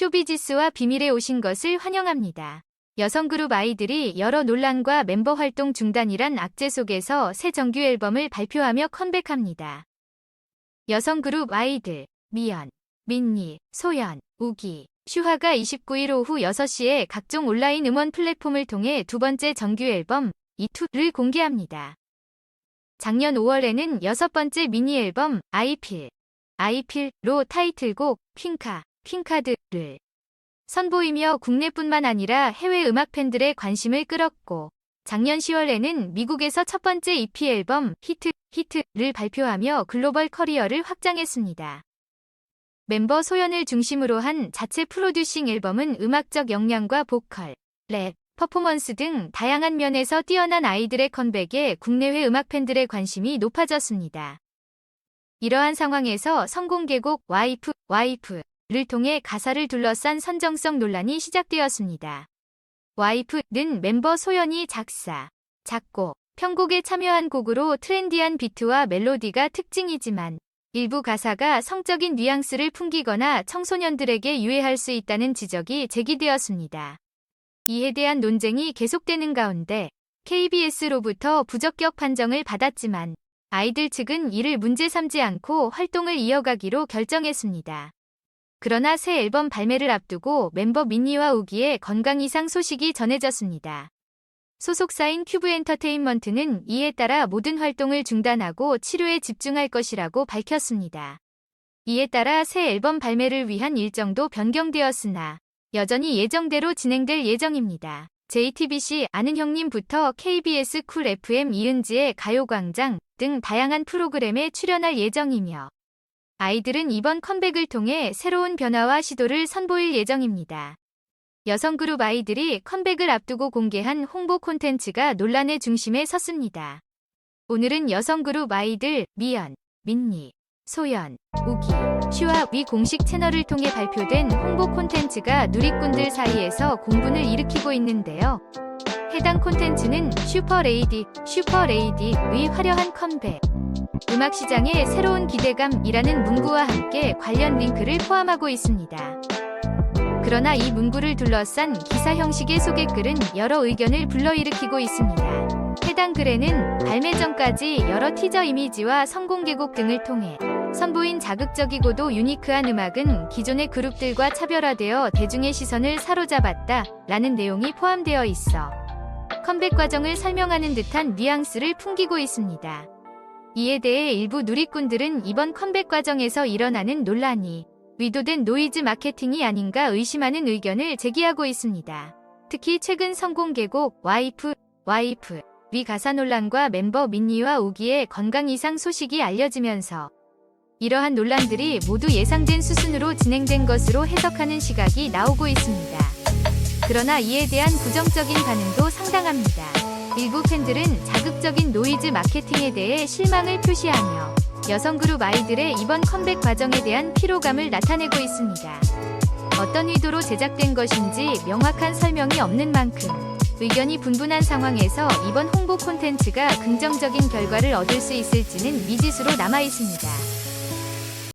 쇼비지스와 비밀에 오신 것을 환영합니다. 여성 그룹 아이들이 여러 논란과 멤버 활동 중단이란 악재 속에서 새 정규 앨범을 발표하며 컴백합니다. 여성 그룹 아이들 미연, 민니, 소연, 우기, 슈하가 29일 오후 6시에 각종 온라인 음원 플랫폼을 통해 두 번째 정규 앨범 이투를 공개합니다. 작년 5월에는 여섯 번째 미니 앨범 아이필, 아이필로 타이틀곡 핑카, 핑카드를 선보이며 국내뿐만 아니라 해외 음악 팬들의 관심을 끌었고 작년 10월에는 미국에서 첫 번째 EP 앨범 히트, 히트를 발표하며 글로벌 커리어를 확장했습니다. 멤버 소연을 중심으로 한 자체 프로듀싱 앨범은 음악적 역량과 보컬, 랩, 퍼포먼스 등 다양한 면에서 뛰어난 아이들의 컴백에 국내외 음악 팬들의 관심이 높아졌습니다. 이러한 상황에서 성공개곡 와이프, 와이프 를 통해 가사를 둘러싼 선정성 논란이 시작되었습니다. 와이프는 멤버 소연이 작사, 작곡, 편곡에 참여한 곡으로 트렌디한 비트와 멜로디가 특징이지만 일부 가사가 성적인 뉘앙스를 풍기거나 청소년들에게 유해할 수 있다는 지적이 제기되었습니다. 이에 대한 논쟁이 계속되는 가운데 KBS로부터 부적격 판정을 받았지만 아이들 측은 이를 문제 삼지 않고 활동을 이어가기로 결정했습니다. 그러나 새 앨범 발매를 앞두고 멤버 민니와 우기의 건강 이상 소식이 전해졌습니다. 소속사인 큐브 엔터테인먼트는 이에 따라 모든 활동을 중단하고 치료에 집중할 것이라고 밝혔습니다. 이에 따라 새 앨범 발매를 위한 일정도 변경되었으나 여전히 예정대로 진행될 예정입니다. JTBC 아는 형님부터 KBS 쿨 FM 이은지의 가요광장 등 다양한 프로그램에 출연할 예정이며 아이들은 이번 컴백을 통해 새로운 변화와 시도를 선보일 예정입니다. 여성 그룹 아이들이 컴백을 앞두고 공개한 홍보 콘텐츠가 논란의 중심에 섰습니다. 오늘은 여성 그룹 아이들 미연, 민니, 소연, 우기, 슈와 위 공식 채널을 통해 발표된 홍보 콘텐츠가 누리꾼들 사이에서 공분을 일으키고 있는데요. 해당 콘텐츠는 슈퍼레이디, 슈퍼레이디의 화려한 컴백, 음악 시장의 새로운 기대감이라는 문구와 함께 관련 링크를 포함하고 있습니다. 그러나 이 문구를 둘러싼 기사 형식의 소개글은 여러 의견을 불러일으키고 있습니다. 해당 글에는 발매 전까지 여러 티저 이미지와 성공개곡 등을 통해 선보인 자극적이고도 유니크한 음악은 기존의 그룹들과 차별화되어 대중의 시선을 사로잡았다 라는 내용이 포함되어 있어 컴백 과정을 설명하는 듯한 뉘앙스를 풍기고 있습니다. 이에 대해 일부 누리꾼들은 이번 컴백 과정에서 일어나는 논란이 의도된 노이즈 마케팅이 아닌가 의심하는 의견을 제기하고 있습니다. 특히 최근 성공개곡 와이프, 와이프, 위 가사 논란과 멤버 민니와 우기의 건강 이상 소식이 알려지면서 이러한 논란들이 모두 예상된 수순으로 진행된 것으로 해석하는 시각이 나오고 있습니다. 그러나 이에 대한 부정적인 반응도 상당합니다. 일부 팬들은 자극적인 노이즈 마케팅에 대해 실망을 표시하며 여성 그룹 아이들의 이번 컴백 과정에 대한 피로감을 나타내고 있습니다. 어떤 의도로 제작된 것인지 명확한 설명이 없는 만큼 의견이 분분한 상황에서 이번 홍보 콘텐츠가 긍정적인 결과를 얻을 수 있을지는 미지수로 남아 있습니다.